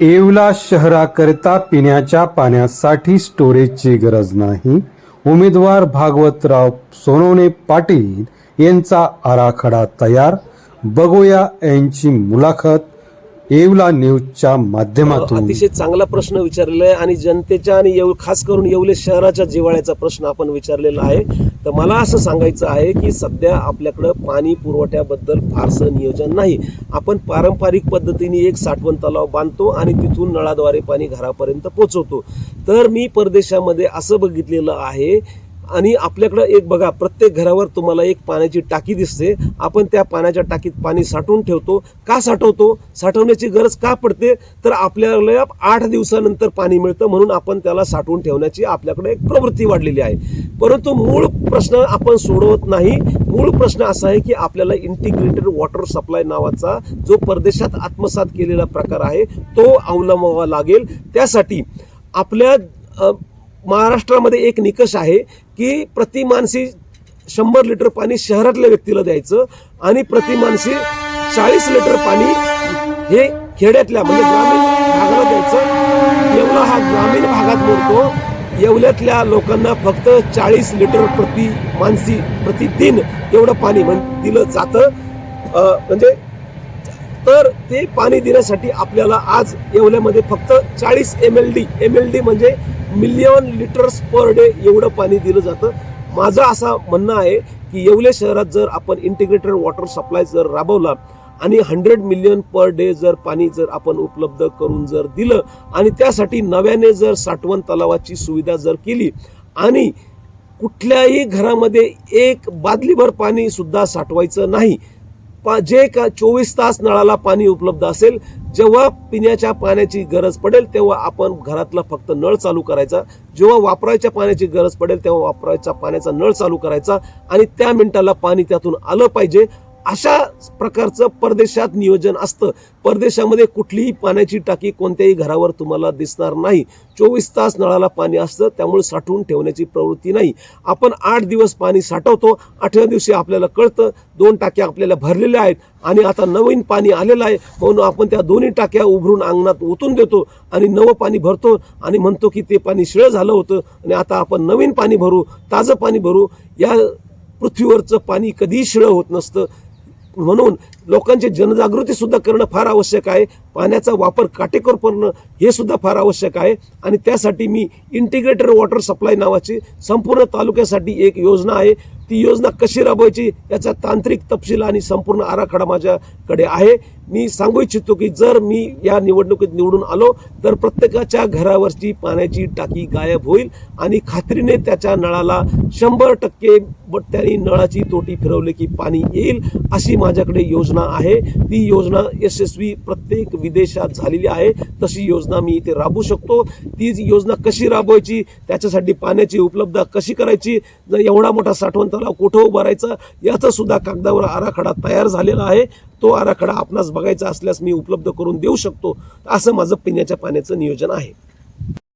येवला शहराकरिता पिण्याच्या पाण्यासाठी स्टोरेजची गरज नाही. उमेदवार भागवतराव सोनवणे पाटील यांचा आराखडा तयार. बघूया यांची मुलाखत येवला न्यूजच्या माध्यमातून. अतिशय चांगला प्रश्न विचारलेला आहे आणि जनतेच्या आणि येऊ खास करून येवले शहराच्या जिव्हाळ्याचा प्रश्न आपण विचारलेला आहे. तर मला असं सांगायचं आहे की सध्या आपल्याकडं पाणी पुरवठ्याबद्दल फारसं नियोजन नाही. आपण पारंपरिक पद्धतीने एक साठवण तलाव बांधतो आणि तिथून नळाद्वारे पाणी घरापर्यंत पोचवतो. तर मी परदेशामध्ये असं बघितलेलं आहे आणि आपल्याकडं एक बघा प्रत्येक घरावर तुम्हाला एक पाण्याची टाकी दिसते. आपण त्या पाण्याच्या टाकीत पाणी साठवून ठेवतो. का साठवतो? साठवण्याची गरज का पडते? तर आपल्याला आठ दिवसानंतर पाणी मिळतं म्हणून आपण त्याला साठवून ठेवण्याची आपल्याकडे एक प्रवृत्ती वाढलेली आहे. परंतु मूळ प्रश्न आपण सोडवत नाही. मूळ प्रश्न असा आहे की आपल्याला इंटिग्रेटेड वॉटर सप्लाय नावाचा जो परदेशात आत्मसात केलेला प्रकार आहे तो अवलंबावा लागेल. त्यासाठी आपल्या महाराष्ट्रामध्ये एक निकष आहे की प्रति मानसी शंभर लिटर पाणी शहरातल्या व्यक्तीला द्यायचं आणि प्रति मानसी चाळीस लिटर पाणी हे खेड्यातल्या म्हणजे ग्रामीण भागाला द्यायचं. येवला हा ग्रामीण भागात बोलतो येवल्यातल्या लोकांना फक्त चाळीस लिटर प्रति मानसी प्रतिदिन एवढं पाणी म्हण दिलं जातं. म्हणजे तर ते पाणी देण्यासाठी आपल्याला आज येवल्यामध्ये फक्त चाळीस M L D M L D म्हणजे मिलियन लिटर्स पर डे एवढं पाणी दिलं जातं. माझं असं म्हणणं आहे की येवले शहरात जर आपण इंटिग्रेटेड वॉटर सप्लाय जर राबवला आणि हंड्रेड मिलियन पर डे जर पाणी जर आपण उपलब्ध करून जर दिलं आणि त्यासाठी नव्याने जर साठवण तलावाची सुविधा जर केली आणि कुठल्याही घरामध्ये एक बादलीभर पाणी सुद्धा साठवायचं नाही पा जे का चोवीस तास नळाला पाणी उपलब्ध असेल जेव्हा पिण्याच्या पाण्याची गरज पडेल तेव्हा आपण घरातला फक्त नळ चालू करायचा. जेव्हा वापरायच्या पाण्याची गरज पडेल तेव्हा वापरायचा पाण्याचा नळ चालू करायचा. आणि त्या मिनिटाला पाणी त्यातून आलं पाहिजे. अशा प्रकारचं परदेशात नियोजन असतं. परदेशामध्ये कुठलीही पाण्याची टाकी कोणत्याही घरावर तुम्हाला दिसणार नाही. चोवीस तास नळाला पाणी असतं त्यामुळे साठवून ठेवण्याची प्रवृत्ती नाही. आपण आठ दिवस पाणी साठवतो आठव्या दिवशी आपल्याला कळतं दोन टाक्या आपल्याला भरलेल्या आहेत आणि आता नवीन पाणी आलेलं आहे. म्हणून आपण त्या दोन्ही टाक्या उभरून अंगणात ओतून देतो आणि नवं पाणी भरतो आणि म्हणतो की ते पाणी शिळं झालं होतं आणि आता आपण नवीन पाणी भरू ताजं पाणी भरू. या पृथ्वीवरचं पाणी कधीही शिळं होत नसतं. म्हणून लोकांची जनजागृती सुद्धा करणं फार आवश्यक आहे. पाण्याचा वापर काटेकोर करणं हे सुद्धा फार आवश्यक आहे. आणि त्यासाठी मी इंटिग्रेटेड वॉटर सप्लाय नावाची संपूर्ण तालुक्यासाठी एक योजना आहे. ती योजना कशी राबवायची याचा तांत्रिक तपशील आणि संपूर्ण आराखडा माझ्याकडे आहे. मी सांगू इच्छितो की जर मी या निवडणुकीत निवडून आलो तर प्रत्येकाच्या घरावरची पाण्याची टाकी गायब होईल आणि खात्रीने त्याच्या नळाला शंभर टक्के ब- त्यांनी नळाची तोटी फिरवली की पाणी येईल अशी माझ्याकडे योजना आहे. ती योजना यशस्वी प्रत्येक विदेशात झालेली आहे. तशी योजना मी इथे राबवू शकतो. ती जी योजना कशी राबवायची त्याच्यासाठी पाण्याची उपलब्धता कशी करायची जर एवढा मोठा साठवण तलाव कुठं उभारायचा याचा सुद्धा कागदावर आराखडा तयार झालेला आहे. तो आराखडा आपणास बघायचा असल्यास मी उपलब्ध करून देऊ शकतो. असं माझं पिण्याच्या पाण्याचं नियोजन आहे.